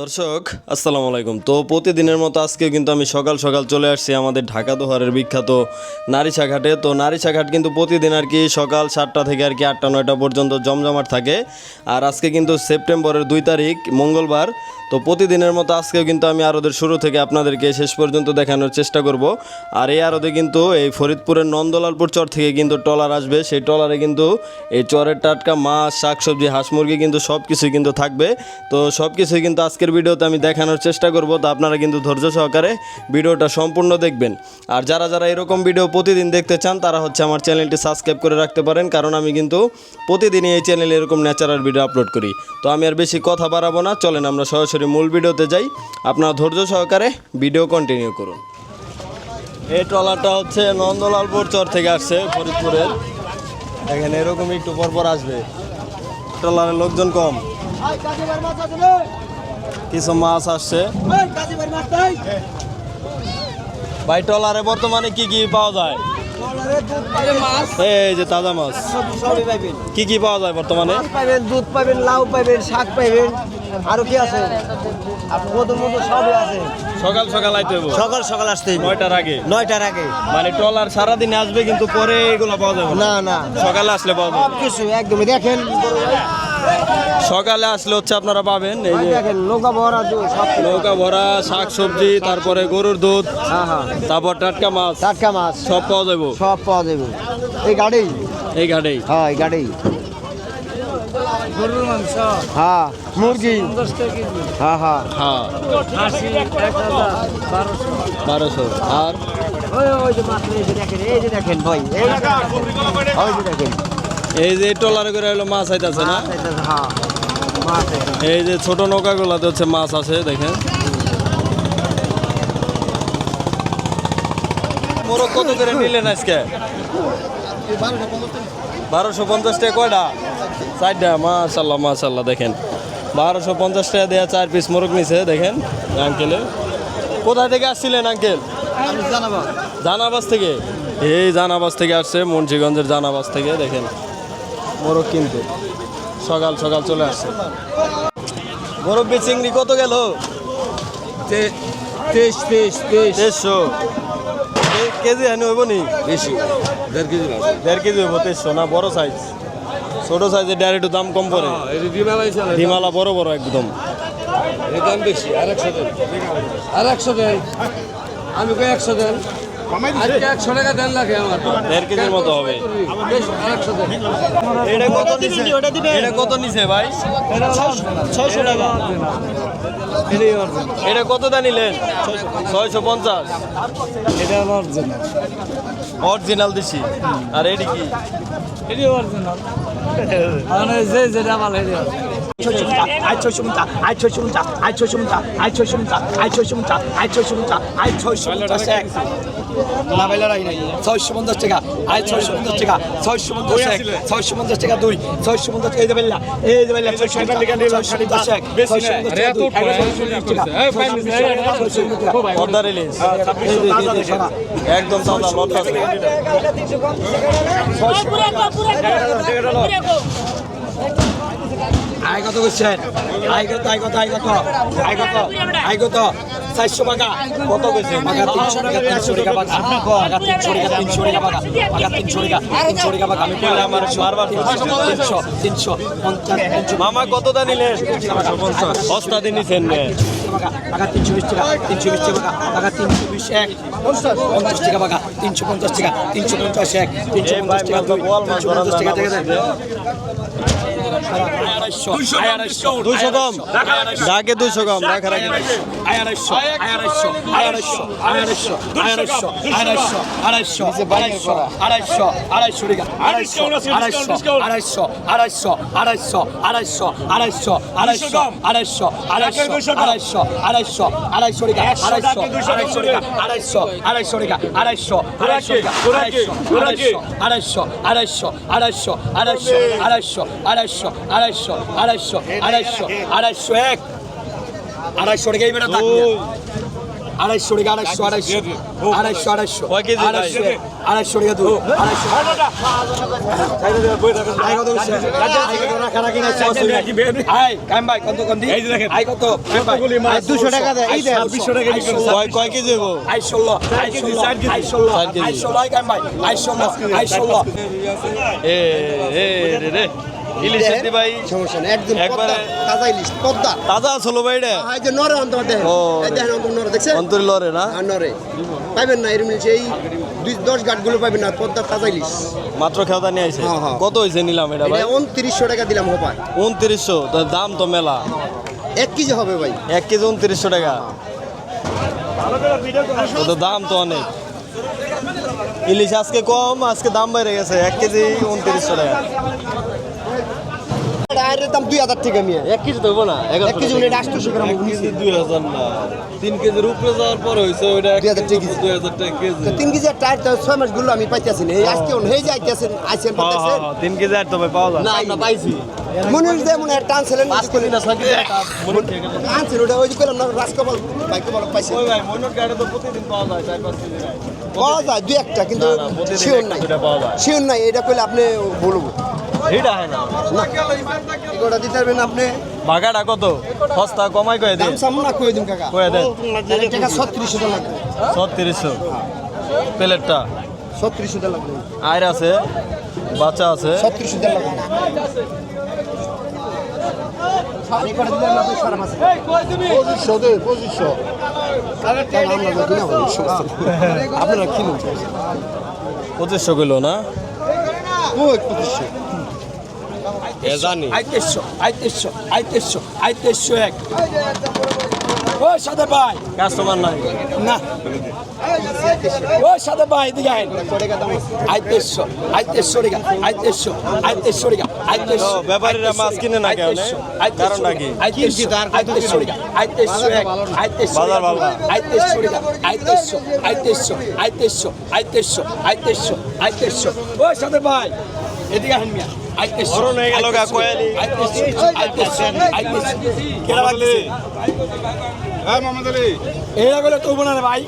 দর্শক, আসসালামু আলাইকুম। তো প্রতিদিনের মতো আজকে কিন্তু আমি সকাল সকাল চলে আসছি আমাদের ঢাকা দোহারের বিখ্যাত নারিশা ঘাটে। তো নারিশা ঘাট কিন্তু প্রতিদিন আর কি সকাল সাতটা থেকে আর কি আটটা, নয়টা পর্যন্ত জমজমাট থাকে। আর আজকে কিন্তু সেপ্টেম্বরের দুই তারিখ, মঙ্গলবার। তো প্রতিদিনের মতো আজকেও কিন্তু আমি আরদের শুরু থেকে আপনাদেরকে শেষ পর্যন্ত দেখানোর চেষ্টা করব। আর এই আরদে কিন্তু এই ফরিদপুরের নন্দলালপুর চর থেকে কিন্তু ট্রলার আসবে। সেই ট্রলারে কিন্তু এই চরের টাটকা মাছ, শাকসবজি, হাঁস মুরগি কিন্তু সব কিছুই কিন্তু থাকবে। তো সব কিছুই কিন্তু আজকের ভিডিওতে আমি দেখানোর চেষ্টা করব, তো আপনারা কিন্তু ধৈর্য সহকারে ভিডিওটা সম্পূর্ণ দেখবেন। আর যারা যারা এরকম ভিডিও প্রতিদিন দেখতে চান, তারা হচ্ছে আমার চ্যানেলটি সাবস্ক্রাইব করে রাখতে পারেন, কারণ আমি কিন্তু প্রতিদিনই এই চ্যানেলে এরকম ন্যাচারাল ভিডিও আপলোড করি। তো আমি আর বেশি কথা বাড়াবো না, চলেন আমরা সরাসরি মূল ভিডিওতে যাই। আপনারা ধৈর্য সহকারে ভিডিও কন্টিনিউ করুন। এই ট্রলারটা হচ্ছে নন্দলালপুর চর থেকে আসছে ফরিদপুরের। দেখেন এরকম একটু পর পর আসবে। ট্রলারের লোকজন কম। কিছু মাছ আসছে। ভাই ট্রলারে বর্তমানে কি কি পাওয়া যায়? এই যে তাজা মাছ। কি কি পাওয়া যায় বর্তমানে? দুধ লাউ পাইবেন শাক আরও কি আছে সবই আছে সকাল সকাল আইতে হবে সকাল সকাল আসতে নয়টার আগে। নয়টার আগে। মানে ট্রলার সারাদিন আসবে কিন্তু পরে এগুলো পাওয়া যাবে না? না না। সকালে আসলে পাওয়া যাবে। সব কিছু একদমই দেখেন। সকালে আসলে হচ্ছে আপনারা পাবেন এই যে নৌকা ভরা নৌকা ভরা শাক সবজি তারপরে গরুর দুধ হ্যাঁ, হ্যাঁ। তারপর টাটকা মাছ টাটকা মাছ। সব পাওয়া যাবে সব পাওয়া যাবে এই গাড়ি? এই গাড়ি। হ্যাঁ এই গাড়ি। হ্যাঁ, আর? এই যে টলার করে মাছ আইতাছে না? হ্যাঁ। এই যে ছোট নৌকাগুলোতে হচ্ছে মাছ আছে, দেখেন। মোরগ কত করে নিলেন আজকে? বারোশো পঞ্চাশ টাকা কয়টা? চারটা, মাশাল্লাহ মাশাল্লাহ, দেখেন। বারোশো পঞ্চাশ টাকা দেওয়া চার পিস মোরগ নিছে, দেখেন আঙ্কেলে কোথা থেকে আসছিলেন আঙ্কেল জানাবাস থেকে। এই জানাবাস থেকে আসছে, মুন্সিগঞ্জের জানাবাস থেকে, দেখেন। মোরগ কিনতে। সকাল সকাল চলে আসছে। মুরব্বি চিংড়ি কত গেল? তেইশ তেইশ তেইশ। কে- কেজি হানি হইব নি? বেশি। দেড় কেজি দেড় কেজি হইব তেইশশো না বড় সাইজ ছোট সাইজের ডাইরেক্ট দাম কম পড়ে হিমালা বড় বড় একদম। দাম বেশি আর একশো দেন। আর একশো দেন। আমি কই একশো দেন? একশো টাকা দেন লাগে আমার। দেড় কেজির মতো হবে। এটা কত নিছে? এটা কত নিছে ভাই? ছয়শো টাকা। এটা কত দা নিলেন? ছয়শো পঞ্চাশ। এটা হলো অরিজিনাল। অরিজিনাল দিছি। আর এটি কি? এটি অরিজিনাল। মানে যে যেটা ভালো ছয়শো পঞ্চাশ টাকা আয় ছয়শো পঞ্চাশ টাকা ছয়শো পঞ্চাশ এক ছয়শো পঞ্চাশ টাকা দুই ছয়শো পঞ্চাশ এই দেবেল্লা এই দেবেল্লা ছয়শো পঞ্চাশ এক ছয়শো পঞ্চাশ টাকা একদম দাদা লট আছে ছয়শো আয় কত করছেন। আয় কত আয় কত আয় কত আয় কত আয় কত চারশো টাকা কত কইছে টাকা তিনশো টাকা তিনশো টাকা বাগা টাকা তিনশো টাকা তিনশো টাকা বাগা টাকা তিনশো টাকা তিনশো টাকা বাগা আমি কইলে আমার বারবার তিনশো তিনশো পঞ্চাশ তিনশো মামা কত দা নিলেন? সস্তা দিন নিছেন টাকা তিনশো বিশ টাকা তিনশো বিশ টাকা টাকা তিনশো বিশ এক পঞ্চাশ টাকা বাগা তিনশো পঞ্চাশ টাকা তিনশো পঞ্চাশ এক তিনশো পঞ্চাশ টাকা তিনশো পঞ্চাশ টাকা দুইশো কম ডাকে দুইশো কম রাখা রাখি আড়াইশো আড়াইশো আড়াইশো আড়াইশো আড়াইশো আড়াইশো আড়াইশো আড়াইশো আড়াইশো আড়াইশো টাকা আড়াইশো আড়াইশো আড়াইশো আড়াইশো আড়াইশো আড়াইশো আড়াইশো আড়াইশো আড়াইশো আড়াইশো আড়াইশো আড়াইশো টাকা আড়াইশো আড়াইশো টাকা আড়াইশো আড়াইশো টাকা আড়াইশো আড়াইশো টাকা আড়াইশো আড়াইশো আড়াইশো আড়াইশো আড়াইশো আড়াইশো আড়াইশো আড়াইশো আড়াইশো আড়াইশো আড়াইশো আড়াইশো এক। আড়াইশো টাকা এই বেটা থাকবে। আড়াইশো টাকা আড়াইশো আড়াইশো আড়াইশো আড়াইশো আড়াইশো আড়াইশো টাকা দু? দুশো টাকা কয় কেজি দেবো আইসোল্লো আইসোল্লো আইসোল্লো আইসোল্লো আইসোল্লো আইসোল্লো আইসোল্লো এ রে। ইলিশের দি ভাই সমস্যা নেই একদম একবারে- তাজা ইলিশ পদ্মা। তাজা আসলো ভাই যে নরে অন্তর দেখেন ও। এই দেখেন অন্তর নরে দেখছেন? অন্তরি লরে না? আর নরে। পাইবেন না এরকম ইলিশ এই দুই দশ না পদ্মা তাজা ইলিশ মাত্র খেওদা নিয়ে আইছে? হ্যাঁ, হ্যাঁ। কত হইছে নিলাম এটা ভাই? টাকা দিলাম হোপায় উনত্রিশশো তো দাম তো মেলা। এক কেজি হবে ভাই। এক কেজি উনত্রিশশো টাকা। তো তো দাম তো অনেক। ইলিশ আজকে কম আজকে দাম বেড়ে গেছে এক কেজি উনত্রিশশো টাকা। আয়ের দাম দুই হাজার টাকা মিয়া। এক কেজি দেবো না এক কেজি আটশোশো গ্রাম কেজি। দুই হাজার না তিন কেজির উপরে যাওয়ার পর হয়েছে ওইটা দুই হাজার টাকা দুই হাজার টাকা কেজি। তিন কেজি টায়ার ছয় মাসগুলো আমি পাইতেছি না। এই আজকে এই যে আইতেছেন আইছেন হ্যাঁ, হ্যাঁ, হ্যাঁ, তিন কেজি আর তো পাওয়া যায় না। আমরা পাইছি। যে মনে হয় টানছিলেন পাঁচ কেজি না ছয় কেজি একটা ঠিক আছে। আনছেন ওটা ওই যে করলাম না রাজকপাল বাইকপাল পাইছি ওই ভাই মনোর গাড়ি তো প্রতিদিন পাওয়া যায় চার পাঁচ কেজি পাওয়া যায় দুই একটা কিন্তু শিওর নাই। দুইটা পাওয়া যায়। শিওর নাই এটা করলে আপনি বলব। এটা হয় না। এগুলোটা দিতে পারবেন আপনি। বাগাটা কত? সস্তা কমাই কয়ে দিন সামনে কই দিন কাকা। কয়ে দেন টাকা ছত্রিশশো টাকা লাগবে। ছত্রিশশো। প্লেটটা? ছত্রিশশো টাকা লাগবে। আয়ের আছে? বাচ্চা আছে? ছত্রিশশো টাকা লাগবে। পঁচিশশো দে পঁচিশশো। আপনারা কিনুন। পঁচিশশো কিলো না? পঁচিশশো? আইতেশো আইতেশো আইতেশো আইতেশো এক। ও সাদে ভাই। কাস্টমার নাই। না। ও সাদে ভাই এদিকে আইন আইতেশো আইতেশো টাকা আইতেশো আইতেশো টাকা আইতেশো ব্যাপারীরা মাছ কিনে না কেন, এ? কারণটা কি? আইতেশো আইতেশো টাকা আইতেশো এক। আইতেশো বাজার ভালো। আইতেশো টাকা আইতেশো আইতেশো আইতেশো আইতেশো আইতেশো আইতেশো ও সাদে ভাই। এদিকে আইন মিয়া। আইতেশো বড় হয়ে গেল গা, কোয়ালি। আইতেশো আইতেশো আইতেশো কেডা লাগছে এরা গেলে তো না ভাই।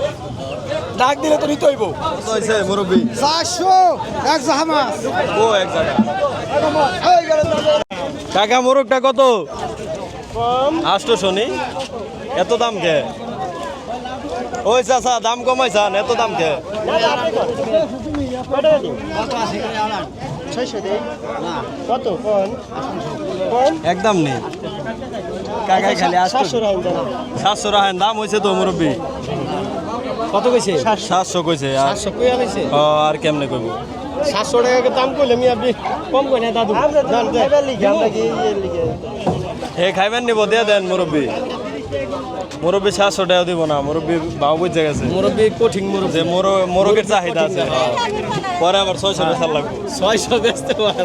ডাক দিলে তো নিতে হইব। কত হয়েছে মুরব্বী। চারশো এক জাহামাস ও এক জায়গা কাকা মোরগটা কত? আষ্ট শনি এত দাম কে? ওই চাচা দাম কমাইছান এত দাম কে? একদম নেই। কাকাই খালি সাতশো সাতশো রাখেন দাম হয়েছে তো মুরব্বী। কত কইছে? সাতশো। কইছে আর সাতশো কইয়া কইছে ও, আর কেমনে কইব? সাতশো টাকা দাম করলে আমি আপনি কম কই না দাদু হে খাইবেন নিব দিয়ে দেন মুরব্বী। মুরব্বী সাতশো টাকা দিব না মুরব্বী বাবু বুঝে গেছে। মুরব্বী কঠিন মুরব্বী। মোরগের চাহিদা আছে হ্যাঁ। পরে আবার ছয়শো বেচার লাগবে। ছয়শো বেচতে পারে